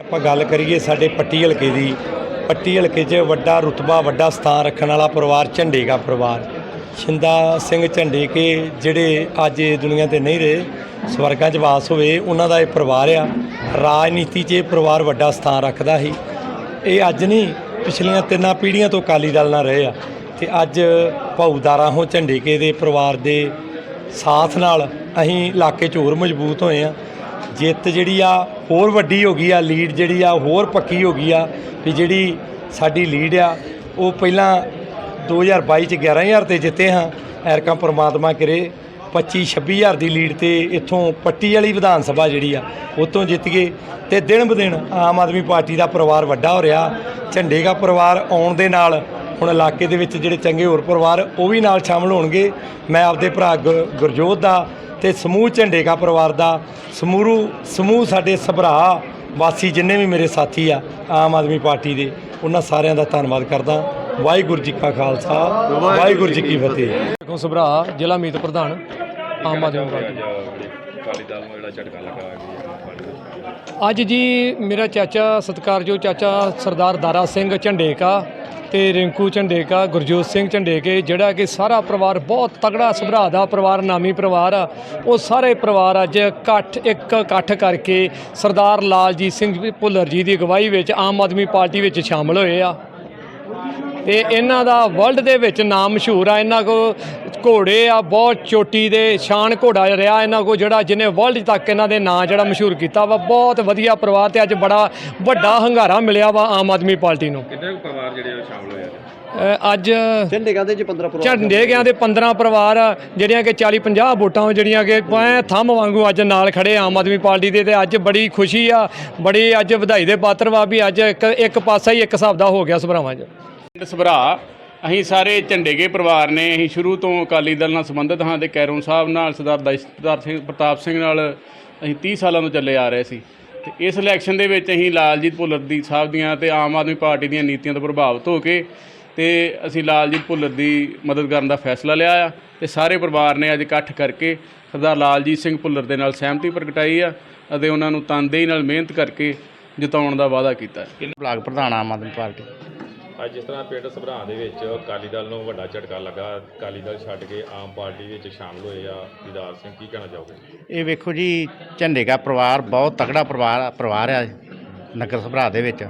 ਆਪਾਂ ਗੱਲ ਕਰੀਏ ਸਾਡੇ ਪੱਟੀ ਹਲਕੇ ਦੀ, ਪੱਟੀ ਹਲਕੇ 'ਚ ਵੱਡਾ ਰੁਤਬਾ, ਵੱਡਾ ਸਥਾਨ ਰੱਖਣ ਵਾਲਾ ਪਰਿਵਾਰ ਝੰਡੇਗਾ ਪਰਿਵਾਰ। ਸ਼ਿੰਦਾ ਸਿੰਘ ਝੰਡੇਕੇ ਜਿਹੜੇ ਅੱਜ ਇਹ ਦੁਨੀਆ ਤੇ ਨਹੀਂ ਰਹੇ, ਸਵਰਗਾਂ 'ਚ ਵਾਸ ਹੋਵੇ ਉਹਨਾਂ ਦਾ ਇਹ ਪਰਿਵਾਰ ਆ। ਰਾਜਨੀਤੀ 'ਚ ਇਹ ਪਰਿਵਾਰ ਵੱਡਾ ਸਥਾਨ ਰੱਖਦਾ ਸੀ। ਇਹ ਅੱਜ ਨਹੀਂ, ਪਿਛਲੀਆਂ ਤਿੰਨਾਂ ਪੀੜ੍ਹੀਆਂ ਤੋਂ ਅਕਾਲੀ ਦਲ ਨਾਲ ਰਹੇ ਆ। ਤੇ ਅੱਜ ਭਾਊਦਾਰਾਂ ਹੋ ਝੰਡੇਕੇ ਦੇ ਪਰਿਵਾਰ ਦੇ ਸਾਥ ਨਾਲ ਅਸੀਂ ਇਲਾਕੇ 'ਚ ਹੋਰ ਮਜ਼ਬੂਤ ਹੋਏ ਆ। ਜਿੱਤ ਜਿਹੜੀ ਆ, ਹੋਰ ਵੱਡੀ ਹੋ ਗਈ ਆ ਲੀਡ ਜਿਹੜੀ ਆ, ਹੋਰ ਪੱਕੀ ਹੋ ਗਈ ਆ ਵੀ ਜਿਹੜੀ ਸਾਡੀ ਲੀਡ ਆ, ਉਹ ਪਹਿਲਾਂ 2022 ਚ 11000 ਤੇ ਜਿੱਤੇ ਹਾਂ। ਐਰਕਾਂ ਪ੍ਰਮਾਤਮਾ ਕਰੇ 25 26000 ਦੀ ਲੀਡ ਤੇ ਇੱਥੋਂ ਪੱਟੀ ਵਾਲੀ ਵਿਧਾਨ ਸਭਾ ਜਿਹੜੀ ਆ ਉਤੋਂ ਜਿੱਤ ਗਏ ਤੇ ਦਿਨ ਬਦਿਨ ਆਮ ਆਦਮੀ ਪਾਰਟੀ ਦਾ ਪਰਿਵਾਰ ਵੱਡਾ ਹੋ ਰਿਹਾ। ਝੰਡੇਗਾ ਪਰਿਵਾਰ ਆਉਣ ਦੇ ਨਾਲ ਹੁਣ ਇਲਾਕੇ ਦੇ ਵਿੱਚ ਜਿਹੜੇ ਚੰਗੇ ਹੋਰ ਪਰਿਵਾਰ ਉਹ ਵੀ ਨਾਲ ਸ਼ਾਮਲ ਹੋਣਗੇ। ਮੈਂ ਆਪਦੇ ਭਰਾ ਗੁ- ਗੁਰਜੋਤ ਦਾ ਤੇ ਸਮੂਹ ਝੰਡੇਗਾ ਪਰਿਵਾਰ ਦਾ। ਸਮੂਰੂ ਸਮੂਹ ਸਾਡੇ ਸਭਰਾ ਵਾਸੀ ਜਿੰਨੇ ਵੀ ਮੇਰੇ ਸਾਥੀ ਆ ਆਮ ਆਦਮੀ ਪਾਰਟੀ ਦੇ ਉਹਨਾਂ ਸਾਰਿਆਂ ਦਾ ਧੰਨਵਾਦ ਕਰਦਾ। ਵਾਹਿਗੁਰੂ ਜੀ ਕਾ ਖਾਲਸਾ ਵਾਹਿਗੁਰੂ ਜੀ ਕੀ ਫਤਿਹ। ਦੇਖੋ ਸਭਰਾ ਜ਼ਿਲ੍ਹਾ ਮੀਤ ਪ੍ਰਧਾਨ ਆਮ ਆਦਮੀ ਪਾਰਟੀ। ਅੱਜ ਜੀ ਮੇਰਾ ਚਾਚਾ ਸਤਿਕਾਰਯੋਗ ਚਾਚਾ ਸਰਦਾਰ ਦਾਰਾ ਸਿੰਘ ਝੰਡੇਕਾ ਤੇ ਰਿੰਕੂ ਝੰਡੇਕਾ, ਗੁਰਜੋਤ ਸਿੰਘ ਝੰਡੇਕੇ, ਜਿਹੜਾ ਕਿ ਸਾਰਾ ਪਰਿਵਾਰ ਬਹੁਤ ਤਗੜਾ ਸੁਭਰਾ ਦਾ ਪਰਿਵਾਰ, ਨਾਮੀ ਪਰਿਵਾਰ ਆ। ਉਹ ਸਾਰੇ ਪਰਿਵਾਰ ਅੱਜ ਇਕੱਠ, ਇੱਕ ਇਕੱਠ ਕਰਕੇ ਸਰਦਾਰ ਲਾਲਜੀਤ ਸਿੰਘ ਭੁੱਲਰ ਜੀ ਦੀ ਅਗਵਾਈ ਵਿੱਚ ਆਮ ਆਦਮੀ ਪਾਰਟੀ ਵਿੱਚ ਸ਼ਾਮਲ ਹੋਏ ਆ। ਤੇ ਇਹਨਾਂ ਦਾ ਵਰਲਡ ਦੇ ਵਿੱਚ ਨਾਮ ਮਸ਼ਹੂਰ ਆ। ਇਹਨਾਂ ਕੋ ਘੋੜੇ ਆ ਬਹੁਤ ਚੋਟੀ ਦੇ ਸ਼ਾਨ ਘੋੜਾ ਰਿਹਾ ਇਹਨਾਂ ਕੋ ਜਿਹੜਾ ਜਿਹਨੇ ਵਰਲਡ ਤੱਕ ਇਹਨਾਂ ਦੇ ਨਾਂ ਜਿਹੜਾ ਮਸ਼ਹੂਰ ਕੀਤਾ ਵਾ। ਬਹੁਤ ਵਧੀਆ ਪਰਿਵਾਰ ਤੇ ਅੱਜ ਬੜਾ ਵੱਡਾ ਹੰਗਾਰਾ ਮਿਲਿਆ ਵਾ ਆਮ ਆਦਮੀ ਪਾਰਟੀ ਨੂੰ। ਕਿੰਨੇ ਕੁ ਪਰਿਵਾਰ ਜਿਹੜੇ ਸ਼ਾਮਲ ਹੋਏ ਆ? ਅੱਜ ਝੰਡੇ ਕਹਿੰਦੇ ਜੀ 15 ਝੰਡੇ ਗਿਆ ਦੇ 15 ਪਰਿਵਾਰ ਆ, ਜਿਹੜੀਆਂ ਕਿ 40 50 ਵੋਟਾਂ ਜਿਹੜੀਆਂ ਕਿ ਐਂ ਥੰਮ ਵਾਂਗੂ ਅੱਜ ਨਾਲ ਖੜੇ ਆਮ ਆਦਮੀ ਪਾਰਟੀ ਦੇ ਤੇ ਅੱਜ ਬੜੀ ਖੁਸ਼ੀ ਆ ਬੜੀ ਅੱਜ ਵਧਾਈ ਦੇ ਪਾਤਰ ਵਾ ਵੀ ਅੱਜ ਇੱਕ ਇੱਕ ਪਾਸਾ ਹੀ ਇੱਕ ਹਿਸਾਬ ਦਾ ਹੋ ਗਿਆ ਸਭਰਾਵਾਂ 'ਚ। ਪਿੰਡ ਸਭਰਾ, ਅਸੀਂ ਸਾਰੇ ਝੰਡੇਗੇ ਪਰਿਵਾਰ ਨੇ, ਅਸੀਂ ਸ਼ੁਰੂ ਤੋਂ ਅਕਾਲੀ ਦਲ ਨਾਲ ਸੰਬੰਧਿਤ ਹਾਂ ਤੇ ਕੈਰੋਂ ਸਾਹਿਬ ਨਾਲ, ਸਰਦਾਰ ਦਸ਼ਤਦਾਰ ਸਿੰਘ, ਪ੍ਰਤਾਪ ਸਿੰਘ ਨਾਲ ਅਸੀਂ 30 ਸਾਲਾਂ ਤੋਂ ਚੱਲੇ ਆ ਰਹੇ ਸੀ। ਤੇ ਇਸ ਇਲੈਕਸ਼ਨ ਦੇ ਵਿੱਚ ਅਸੀਂ ਲਾਲਜੀਤ ਭੁੱਲਰ ਦੀ ਸਾਹਿਬ ਦੀਆਂ ਤੇ ਆਮ ਆਦਮੀ ਪਾਰਟੀ ਦੀਆਂ ਨੀਤੀਆਂ ਤੋਂ ਪ੍ਰਭਾਵਿਤ ਹੋ ਕੇ ਤੇ ਅਸੀਂ ਲਾਲਜੀਤ ਭੁੱਲਰ ਦੀ ਮਦਦ ਕਰਨ ਦਾ ਫੈਸਲਾ ਲਿਆ ਆ ਤੇ ਸਾਰੇ ਪਰਿਵਾਰ ਨੇ ਅੱਜ ਇਕੱਠ ਕਰਕੇ ਸਰਦਾਰ ਲਾਲਜੀਤ ਸਿੰਘ ਭੁੱਲਰ ਦੇ ਨਾਲ ਸਹਿਮਤੀ ਪ੍ਰਗਟਾਈ ਆ ਅਤੇ ਉਹਨਾਂ ਨੂੰ ਤਨਦੇਹੀ ਨਾਲ ਮਿਹਨਤ ਕਰਕੇ ਜਿਤਾਉਣ ਦਾ ਵਾਅਦਾ ਕੀਤਾ। ਬਲਾਕ ਪ੍ਰਧਾਨ ਆਮ ਆਦਮੀ ਪਾਰਟੀ? ਅੱਜ ਜਿਸ ਤਰ੍ਹਾਂ ਪਿੰਡ ਸਭਰਾਂ ਦੇ ਵਿੱਚ ਅਕਾਲੀ ਦਲ ਨੂੰ ਵੱਡਾ ਝਟਕਾ ਲੱਗਾ, ਅਕਾਲੀ ਦਲ ਛੱਡ ਕੇ ਆਮ ਪਾਰਟੀ ਵਿੱਚ ਸ਼ਾਮਲ ਹੋਏ ਆ ਦੀਦਾਰ ਸਿੰਘ, ਕੀ ਕਹਿਣਾ ਚਾਹੋਗੇ? ਇਹ ਵੇਖੋ ਜੀ, ਝੰਡੇਗਾ ਪਰਿਵਾਰ, ਬਹੁਤ ਤਕੜਾ ਪਰਿਵਾਰ ਪਰਿਵਾਰ ਆ ਨਗਰ ਸਭਰਾ ਦੇ ਵਿੱਚ।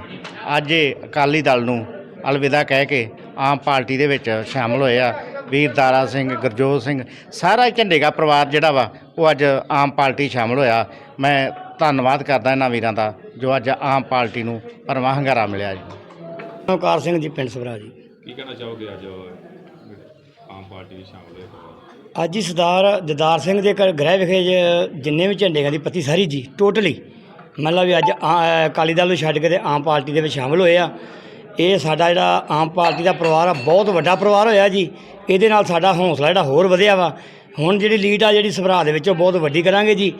ਅੱਜ ਇਹ ਅਕਾਲੀ ਦਲ ਨੂੰ ਅਲਵਿਦਾ ਕਹਿ ਕੇ ਆਮ ਪਾਰਟੀ ਦੇ ਵਿੱਚ ਸ਼ਾਮਲ ਹੋਏ ਆ, ਵੀਰ ਦਾਰਾ ਸਿੰਘ, ਗੁਰਜੋਤ ਸਿੰਘ, ਸਾਰਾ ਝੰਡੇਗਾ ਪਰਿਵਾਰ ਜਿਹੜਾ ਵਾ, ਉਹ ਅੱਜ ਆਮ ਪਾਰਟੀ ਸ਼ਾਮਲ ਹੋਇਆ। ਮੈਂ ਧੰਨਵਾਦ ਕਰਦਾ ਇਹਨਾਂ ਵੀਰਾਂ ਦਾ, ਜੋ ਅੱਜ ਆਮ ਪਾਰਟੀ ਨੂੰ ਭਰਵਾਂ ਹੰਗਾਰਾ ਮਿਲਿਆ ਜੀ। ਓਕਾਰ ਸਿੰਘ ਜੀ ਪਿੰਡ ਸਭਰਾ ਜੀ। ਕੀ ਕਹਿਣਾ ਚਾਹੋਗੇ ਅੱਜ ਆਮ ਪਾਰਟੀ ਵਿੱਚ ਸ਼ਾਮਲ ਹੋਏ ਅੱਜ ਹੀ ਸਰਦਾਰ ਜਦਾਰ ਸਿੰਘ ਦੇ ਘਰ ਗ੍ਰਹਿ ਵਿਖੇ ਜ- ਜਿੰਨੇ ਵੀ ਝੰਡੇਆਂ ਦੀ ਪੱਤੀ ਸਾਰੀ ਜੀ ਟੋਟਲੀ। ਮਤਲਬ ਵੀ ਅੱਜ ਆ- ਅਕਾਲੀ ਦਲ ਨੂੰ ਛੱਡ ਕੇ ਤੇ ਆਮ ਪਾਰਟੀ ਦੇ ਵਿੱਚ ਸ਼ਾਮਲ ਹੋਏ ਆ। ਇਹ ਸਾਡਾ ਜਿਹੜਾ ਆਮ ਪਾਰਟੀ ਦਾ ਪਰਿਵਾਰ ਆ ਬਹੁਤ ਵੱਡਾ ਪਰਿਵਾਰ ਹੋਇਆ ਜੀ। ਇਹਦੇ ਨਾਲ ਸਾਡਾ ਹੌਸਲਾ ਜਿਹੜਾ ਹੋਰ ਵਧਿਆ ਵਾ। ਹੁਣ ਜਿਹੜੀ ਲੀਡ ਆ ਜਿਹੜੀ ਸਭਰਾ ਦੇ ਵਿੱਚੋਂ ਬਹੁਤ ਵੱਡੀ ਕਰਾਂਗੇ ਜੀ।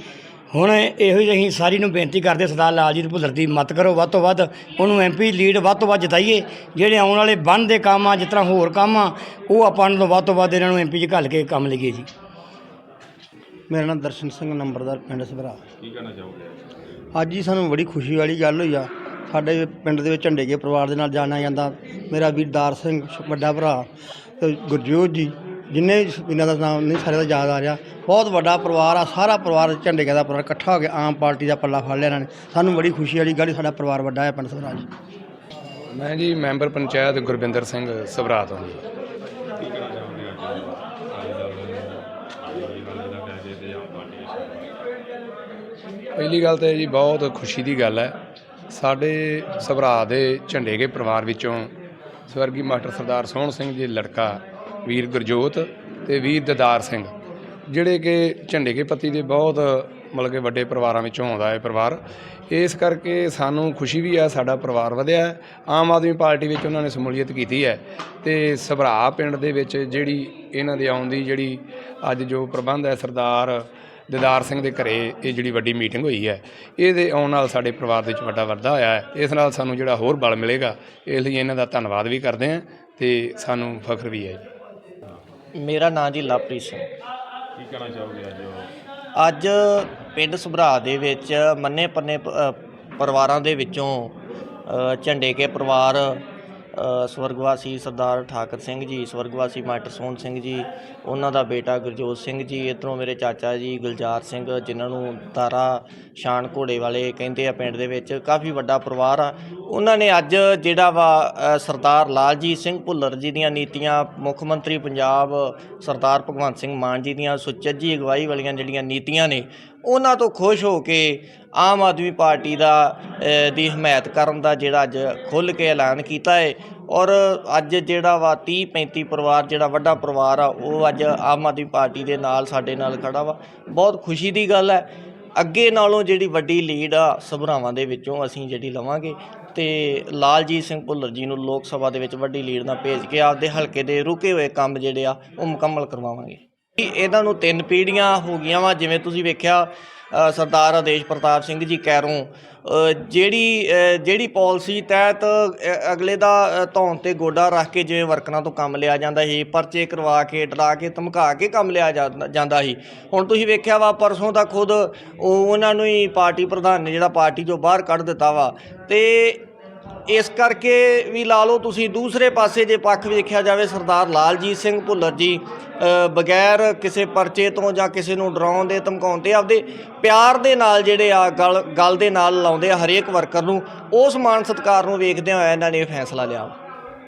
ਹੁਣ ਇਹੋ ਹੀ ਅਸੀਂ ਸਾਰੀ ਨੂੰ ਬੇਨਤੀ ਕਰਦੇ ਸਰਦਾਰ ਲਾਲਜੀਤ ਭੁੱਲਰ ਦੀ ਮਤ ਕਰੋ ਵੱਧ ਤੋਂ ਵੱਧ ਉਹਨੂੰ ਐਮਪੀ ਲੀਡ ਵੱਧ ਤੋਂ ਵੱਧ ਜਿਤਾਈਏ। ਜਿਹੜੇ ਆਉਣ ਵਾਲੇ ਬੰਦ ਦੇ ਕੰਮ ਆ ਜਿਸ ਤਰ੍ਹਾਂ ਹੋਰ ਕੰਮ ਆ ਉਹ ਆਪਾਂ ਨੂੰ ਵੱਧ ਤੋਂ ਵੱਧ ਇਹਨਾਂ ਨੂੰ ਐਮਪੀ 'ਚ ਘੱਲ ਕੇ ਕੰਮ ਲਈਏ ਜੀ। ਮੇਰਾ ਨਾਮ ਦਰਸ਼ਨ ਸਿੰਘ ਨੰਬਰਦਾਰ ਪਿੰਡ ਸਭਰਾ। ਕੀ ਕਹਿਣਾ ਚਾਹੋਗੇ? ਅੱਜ ਹੀ ਸਾਨੂੰ ਬੜੀ ਖੁਸ਼ੀ ਵਾਲੀ ਗੱਲ ਹੋਈ ਆ। ਸਾਡੇ ਪਿੰਡ ਦੇ ਵਿੱਚ ਝੰਡੇਗੇ ਪਰਿਵਾਰ ਦੇ ਨਾਲ ਜਾਣਿਆ ਜਾਂਦਾ। ਮੇਰਾ ਵੀਰਦਾਰ ਸਿੰਘ ਛ- ਵੱਡਾ ਭਰਾ ਤੇ ਗੁਰਜੋਤ ਜੀ ਜਿੰਨੇ ਵੀ ਇਹਨਾਂ ਦਾ ਨਾਮ ਨਹੀਂ ਸਾਰੇ ਦਾ ਯਾਦ ਆ ਰਿਹਾ। ਬਹੁਤ ਵੱਡਾ ਪਰਿਵਾਰ ਆ, ਸਾਰਾ ਪਰਿਵਾਰ ਝੰਡੇ ਦਾ ਪਰਿਵਾਰ ਇਕੱਠਾ ਹੋ ਕੇ ਆਮ ਪਾਰਟੀ ਦਾ ਪੱਲਾ ਫੜ ਲਿਆ ਇਹਨਾਂ ਨੇ। ਸਾਨੂੰ ਬੜੀ ਖੁਸ਼ੀ ਵਾਲੀ ਗੱਲ ਸਾਡਾ ਪਰਿਵਾਰ ਵੱਡਾ ਹੈ ਪਿੰਡ ਸਭਰਾ ਜੀ। ਮੈਂ ਜੀ ਮੈਂਬਰ ਪੰਚਾਇਤ ਗੁਰਵਿੰਦਰ ਸਿੰਘ ਸਭਰਾ ਤੋਂ ਜੀ। ਪਹਿਲੀ ਗੱਲ ਤਾਂ ਜੀ ਬਹੁਤ ਖੁਸ਼ੀ ਦੀ ਗੱਲ ਹੈ, ਸਾਡੇ ਸਭਰਾ ਦੇ ਝੰਡੇਗੇ ਪਰਿਵਾਰ ਵਿੱਚੋਂ ਸਵਰਗੀ ਮਾਸਟਰ ਸਰਦਾਰ ਸੋਹਣ ਸਿੰਘ ਜੀ ਲੜਕਾ, ਵੀਰ ਗੁਰਜੋਤ ਤੇ ਵੀਰ ਦਦਾਰ ਸਿੰਘ। ਜਿਹੜੇ ਕਿ ਝੰਡੇ ਕੇ ਪੱਤੀ ਦੇ ਬਹੁਤ, ਮਤਲਬ ਕਿ ਵੱਡੇ ਪਰਿਵਾਰਾਂ ਵਿੱਚੋਂ ਆਉਂਦਾ ਹੈ ਪਰਿਵਾਰ। ਇਸ ਕਰਕੇ ਸਾਨੂੰ ਖੁਸ਼ੀ ਵੀ ਹੈ ਸਾਡਾ ਪਰਿਵਾਰ ਵਧਿਆ ਆਮ ਆਦਮੀ ਪਾਰਟੀ ਵਿੱਚ ਉਹਨਾਂ ਨੇ ਸ਼ਮੂਲੀਅਤ ਕੀਤੀ ਹੈ। ਤੇ ਸਭਰਾ ਪਿੰਡ ਦੇ ਵਿੱਚ ਜਿਹੜੀ ਇਹਨਾਂ ਦੇ ਆਉਣ ਦੀ ਜਿਹੜੀ ਅੱਜ ਜੋ ਪ੍ਰਬੰਧ ਹੈ, ਸਰਦਾਰ ਦਿਦਾਰ ਸਿੰਘ ਦੇ ਘਰੇ ਇਹ ਜਿਹੜੀ ਵੱਡੀ ਮੀਟਿੰਗ ਹੋਈ ਹੈ, ਇਹਦੇ ਆਉਣ ਨਾਲ ਸਾਡੇ ਪਰਿਵਾਰ ਦੇ ਵਿੱਚ ਵੱਡਾ ਵਾਧਾ ਹੋਇਆ ਹੈ। ਇਸ ਨਾਲ ਸਾਨੂੰ ਜਿਹੜਾ ਹੋਰ ਬਲ ਮਿਲੇਗਾ, ਇਸ ਲਈ ਇਹਨਾਂ ਦਾ ਧੰਨਵਾਦ ਵੀ ਕਰਦੇ ਹਾਂ ਤੇ ਸਾਨੂੰ ਫਖਰ ਵੀ ਹੈ ਜੀ। ਮੇਰਾ ਨਾਂ ਜੀ ਲਵਪ੍ਰੀਤ ਸਿੰਘ। ਕੀ ਕਹਿਣਾ ਚਾਹੋਗੇ ਅੱਜ? ਅੱਜ ਪਿੰਡ ਸੁਭਰਾ ਦੇ ਵਿੱਚ ਮੰਨੇ ਪੰਨੇ ਪ- ਅ, ਪਰਿਵਾਰਾਂ ਦੇ ਵਿੱਚੋਂ ਅ, ਝੰਡੇ ਕੇ ਪਰਿਵਾਰ ਅ, ਸਵਰਗਵਾਸੀ ਸਰਦਾਰ ਠਾਕਰ ਸਿੰਘ ਜੀ ਸਵਰਗਵਾਸੀ ਮਾਸਟਰ ਸੋਹਣ ਸਿੰਘ ਜੀ ਉਹਨਾਂ ਦਾ ਬੇਟਾ ਗੁਰਜੋਤ ਸਿੰਘ ਜੀ ਇੱਧਰੋਂ ਮੇਰੇ ਚਾਚਾ ਜੀ ਗੁਲਜ਼ਾਰ ਸਿੰਘ ਜਿਨ੍ਹਾਂ ਨੂੰ ਤਾਰਾ ਸ਼ਾਨ ਘੋੜੇ ਵਾਲੇ ਕਹਿੰਦੇ ਆ ਪਿੰਡ ਦੇ ਵਿੱਚ ਕਾਫੀ ਵੱਡਾ ਪਰਿਵਾਰ ਆ। ਉਹਨਾਂ ਨੇ ਅੱਜ ਜਿਹੜਾ ਵਾ ਸਰਦਾਰ ਲਾਲਜੀਤ ਸਿੰਘ ਭੁੱਲਰ ਜੀ ਦੀਆਂ ਨੀਤੀਆਂ, ਮੁੱਖ ਮੰਤਰੀ ਪੰਜਾਬ ਸਰਦਾਰ ਭਗਵੰਤ ਸਿੰਘ ਮਾਨ ਜੀ ਦੀਆਂ, ਸੁਚੱਜੀ ਅਗਵਾਈ ਵਾਲੀਆਂ ਜਿਹੜੀਆਂ ਨੀਤੀਆਂ ਨੇ, ਉਹਨਾਂ ਤੋਂ ਖੁਸ਼ ਹੋ ਕੇ ਆਮ ਆਦਮੀ ਪਾਰਟੀ ਦਾ ਦੀ ਹਮਾਇਤ ਕਰਨ ਦਾ ਜਿਹੜਾ ਅੱਜ ਖੁੱਲ੍ਹ ਕੇ ਐਲਾਨ ਕੀਤਾ ਹੈ ਔਰ ਅੱਜ ਜਿਹੜਾ ਵਾ 30 35 ਪਰਿਵਾਰ, ਜਿਹੜਾ ਵੱਡਾ ਪਰਿਵਾਰ ਆ, ਉਹ ਅੱਜ ਆਮ ਆਦਮੀ ਪਾਰਟੀ ਦੇ ਨਾਲ ਸਾਡੇ ਨਾਲ ਖੜਾ ਵਾ। ਬਹੁਤ ਖੁਸ਼ੀ ਦੀ ਗੱਲ ਹੈ। ਅੱਗੇ ਨਾਲੋਂ ਜਿਹੜੀ ਵੱਡੀ ਲੀਡ ਆ ਸਭਰਾਵਾਂ ਦੇ ਵਿੱਚੋਂ ਅਸੀਂ ਜਿਹੜੀ ਲਵਾਂਗੇ ਤੇ ਲਾਲਜੀਤ ਸਿੰਘ ਭੁੱਲਰ ਜੀ ਨੂੰ ਲੋਕ ਸਭਾ ਦੇ ਵਿੱਚ ਵੱਡੀ ਲੀਡ ਨਾਲ ਭੇਜ ਕੇ ਆਪਦੇ ਹਲਕੇ ਦੇ ਰੁਕੇ ਹੋਏ ਕੰਮ ਜਿਹੜੇ ਆ, ਉਹ ਮੁਕੰਮਲ ਕਰਵਾਵਾਂਗੇ। ਇਹਨਾਂ ਨੂੰ ਤਿੰਨ ਪੀੜ੍ਹੀਆਂ ਹੋ ਗਈਆਂ ਵਾ, ਜਿਵੇਂ ਤੁਸੀਂ ਵੇਖਿਆ ਸਰਦਾਰ ਆਦੇਸ਼ ਪ੍ਰਤਾਪ ਸਿੰਘ ਜੀ ਕੈਰੋਂ। ਜਿਹੜੀ ਜਿਹੜੀ ਪਾਲਿਸੀ ਤਹਿਤ ਅਗਲੇ ਦਾ ਧੌਣ ਤੇ ਗੋਡਾ ਰੱਖ ਕੇ ਜਿਵੇਂ ਵਰਕਰਾਂ ਤੋਂ ਕੰਮ ਲਿਆ ਜਾਂਦਾ ਸੀ, ਪਰਚੇ ਕਰਵਾ ਕੇ, ਡਰਾ ਕੇ, ਧਮਕਾ ਕੇ ਕੰਮ ਲਿਆ ਜਾਂਦਾ- ਸੀ। ਹੁਣ ਤੁਸੀਂ ਵੇਖਿਆ ਵਾ, ਪਰਸੋਂ ਦਾ ਖੁਦ ਉਹ ਉਹਨਾਂ ਨੂੰ ਹੀ ਪਾਰਟੀ ਪ੍ਰਧਾਨ ਨੇ ਜਿਹੜਾ ਪਾਰਟੀ ਚੋਂ ਬਾਹਰ ਕੱਢ ਦਿੱਤਾ ਵਾ। ਤੇ ਇਸ ਕਰਕੇ ਵੀ ਲਾ ਲਓ ਤੁਸੀਂ ਦੂਸਰੇ ਪਾਸੇ ਜੇ ਪੱਖ ਵੇਖਿਆ ਜਾਵੇ ਸਰਦਾਰ ਲਾਲਜੀਤ ਸਿੰਘ ਭੁੱਲਰ ਜੀ ਬਗੈਰ ਕਿਸੇ ਪਰਚੇ ਤੋਂ ਜਾਂ ਕਿਸੇ ਨੂੰ ਡਰਾਉਣ ਦੇ, ਧਮਕਾਉਣ ਤੇ ਆਪਦੇ ਪਿਆਰ ਦੇ ਨਾਲ ਜਿਹੜੇ ਆ ਗੱਲ ਗੱਲ ਦੇ ਨਾਲ ਲਾਉਂਦੇ ਆ ਹਰੇਕ ਵਰਕਰ ਨੂੰ, ਉਸ ਮਾਨ ਸਤਿਕਾਰ ਨੂੰ ਵੇਖਦਿਆਂ ਹੋਇਆ ਇਹਨਾਂ ਨੇ ਇਹ ਫੈਸਲਾ ਲਿਆ।